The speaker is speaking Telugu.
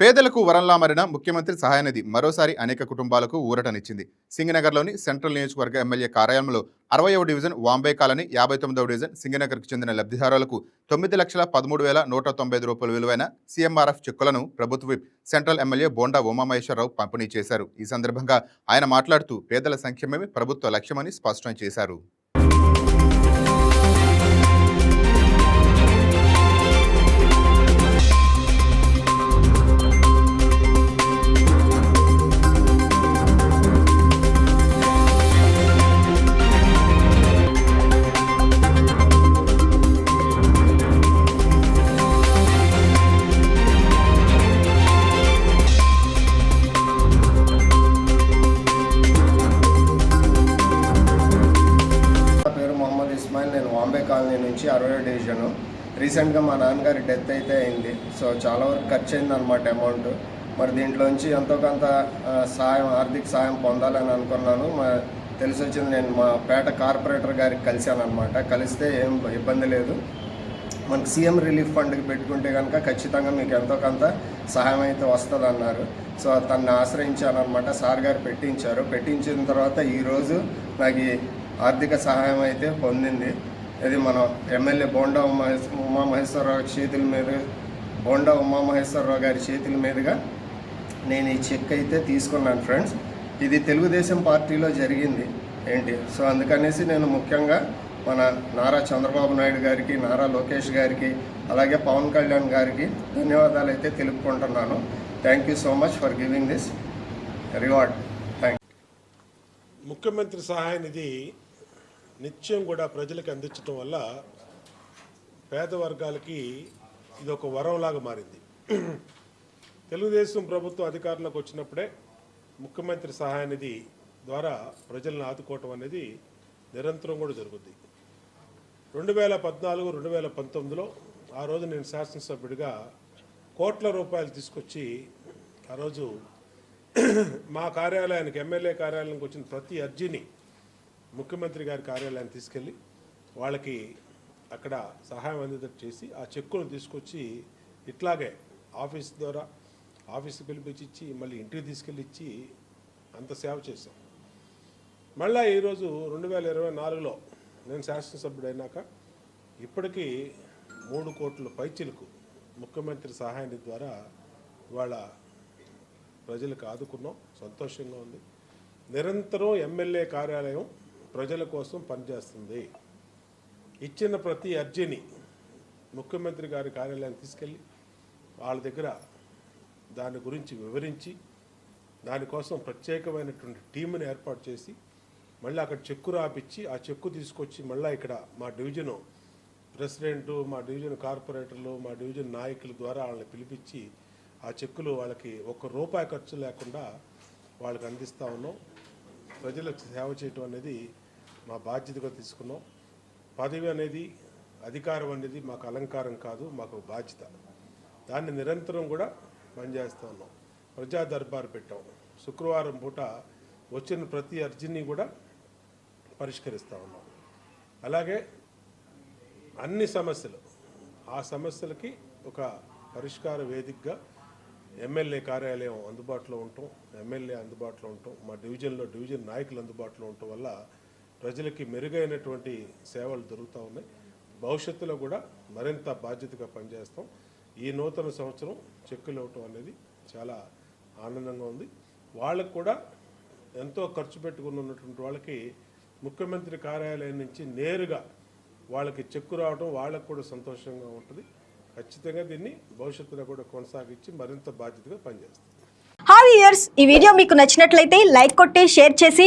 పేదలకు వరంలా మారిన ముఖ్యమంత్రి సహాయనిధి మరోసారి అనేక కుటుంబాలకు ఊరటనిచ్చింది. సింగనగర్లోని సెంట్రల్ నియోజకవర్గ ఎమ్మెల్యే కార్యాలయంలో అరవయవ డివిజన్ వాంబే కాలనీ యాభై తొమ్మిదవ డివిజన్ సింగనగర్కు చెందిన లబ్ధిదారులకు తొమ్మిది లక్షల పదమూడు వేల నూట తొంభై ఐదు రూపాయల విలువైన సీఎంఆర్ఎఫ్ చెక్కులను ప్రభుత్వ సెంట్రల్ ఎమ్మెల్యే బోండా ఉమామహేశ్వరరావు పంపిణీ చేశారు. ఈ సందర్భంగా ఆయన మాట్లాడుతూ పేదల సంక్షేమమే ప్రభుత్వ లక్ష్యమని స్పష్టం చేశారు. నుంచి అరవై డివిజను. రీసెంట్గా మా నాన్నగారి డెత్ అయితే అయింది. సో చాలా వరకు ఖర్చు అయింది అనమాట అమౌంట్ మరి దీంట్లోంచి ఎంతో కొంత సాయం ఆర్థిక సాయం పొందాలని అనుకున్నాను. మా తెలిసి వచ్చింది నేను మా పేట కార్పొరేటర్ గారికి కలిశాను అనమాట కలిస్తే ఏం ఇబ్బంది లేదు. మనకు సీఎం రిలీఫ్ ఫండ్కి పెట్టుకుంటే కనుక ఖచ్చితంగా మీకు ఎంతో కొంత సహాయం అయితే వస్తుంది అన్నారు సో తనని ఆశ్రయించాను అనమాట సార్ గారు పెట్టించారు. పెట్టించిన తర్వాత ఈరోజు నాకు ఆర్థిక సహాయం అయితే పొందింది. ఇది మనం ఎమ్మెల్యే బోండా ఉమా ఉమామహేశ్వరరావు చేతుల మీద బోండా ఉమామహేశ్వరరావు గారి చేతుల మీదుగా నేను ఈ చెక్ అయితే తీసుకున్నాను ఫ్రెండ్స్. ఇది తెలుగుదేశం పార్టీలో జరిగింది ఏంటి? సో అందుకనేసి నేను ముఖ్యంగా మన నారా చంద్రబాబు నాయుడు గారికి నారా లోకేష్ గారికి అలాగే పవన్ కళ్యాణ్ గారికి ధన్యవాదాలు అయితే తెలుపుకుంటున్నాను. Thank you so much for giving this reward thank ముఖ్యమంత్రి సహాయ నిధి నిత్యం కూడా ప్రజలకు అందించడం వల్ల పేద వర్గాలకి ఇది ఒక వరంలాగా మారింది. తెలుగుదేశం ప్రభుత్వం అధికారంలోకి వచ్చినప్పుడే ముఖ్యమంత్రి సహాయనిధి ద్వారా ప్రజలను ఆదుకోవటం అనేది నిరంతరం కూడా జరుగుద్ది. రెండు వేల పద్నాలుగు రెండు వేల పంతొమ్మిదిలో ఆ రోజు నేను శాసనసభ్యుడిగా కోట్ల రూపాయలు తీసుకొచ్చి ఆ రోజు మా కార్యాలయానికి ఎమ్మెల్యే కార్యాలయానికి వచ్చిన ప్రతి అర్జీని ముఖ్యమంత్రి గారి కార్యాలయాన్ని తీసుకెళ్ళి వాళ్ళకి అక్కడ సహాయం అందేటట్టు చేసి ఆ చెక్కును తీసుకొచ్చి ఇట్లాగే ఆఫీస్ ద్వారా ఆఫీస్కి పిలిపించి ఇచ్చి మళ్ళీ ఇంటికి తీసుకెళ్ళి ఇచ్చి అంత సేవ చేశాం. మళ్ళా ఈరోజు రెండు వేల ఇరవై నాలుగులో నేను శాసనసభ్యుడైనాక ఇప్పటికీ మూడు కోట్ల పైచిలకు ముఖ్యమంత్రి సహాయాన్ని ద్వారా వాళ్ళ ప్రజలకు ఆదుకున్నాం. సంతోషంగా ఉంది. నిరంతరం ఎమ్మెల్యే కార్యాలయం ప్రజల కోసం పనిచేస్తుంది. ఇచ్చిన ప్రతి అర్జీని ముఖ్యమంత్రి గారి కార్యాలయానికి తీసుకెళ్ళి వాళ్ళ దగ్గర దాని గురించి వివరించి దానికోసం ప్రత్యేకమైనటువంటి టీంని ఏర్పాటు చేసి మళ్ళీ అక్కడ చెక్కు రాపిచ్చి ఆ చెక్కు తీసుకొచ్చి మళ్ళీ ఇక్కడ మా డివిజను ప్రెసిడెంట్ మా డివిజన్ కార్పొరేటర్లు మా డివిజన్ నాయకుల ద్వారా వాళ్ళని పిలిపించి ఆ చెక్కులు వాళ్ళకి ఒక్క రూపాయి ఖర్చు లేకుండా వాళ్ళకి అందిస్తూ ఉన్నాం. ప్రజలకు సేవ చేయటం అనేది మా బాధ్యతగా తీసుకున్నాం. పదవి అనేది అధికారం అనేది మాకు అలంకారం కాదు మాకు బాధ్యత. దాన్ని నిరంతరం కూడా పనిచేస్తూ ఉన్నాం. ప్రజా దర్బార్ పెట్టాం. శుక్రవారం పూట వచ్చిన ప్రతి అర్జీని కూడా పరిష్కరిస్తూ ఉన్నాం. అలాగే అన్ని సమస్యలు ఆ సమస్యలకి ఒక పరిష్కార వేదికగా ఎమ్మెల్యే కార్యాలయం అందుబాటులో ఉంటాం ఎమ్మెల్యే అందుబాటులో ఉంటాం మా డివిజన్లో డివిజన్ నాయకులు అందుబాటులో ఉండటం వల్ల ప్రజలకి మెరుగైనటువంటి సేవలు దొరుకుతూ ఉన్నాయి. భవిష్యత్తులో కూడా మరింత బాధ్యతగా పనిచేస్తాం. ఈ నూతన సంవత్సరం చెక్కులు ఇవ్వటం అనేది చాలా ఆనందంగా ఉంది. వాళ్ళకు కూడా ఎంతో ఖర్చు పెట్టుకుని ఉన్నటువంటి వాళ్ళకి ముఖ్యమంత్రి కార్యాలయం నుంచి నేరుగా వాళ్ళకి చెక్కు రావడం వాళ్ళకు కూడా సంతోషంగా ఉంటుంది. ఖచ్చితంగా దీన్ని భవిష్యత్తులో కూడా కొనసాగించి మరింత బాధ్యతగా పనిచేస్తాం. హాయ్ ఇయర్స్ ఈ వీడియో మీకు నచ్చినట్లయితే లైక్ కొట్టి షేర్ చేసి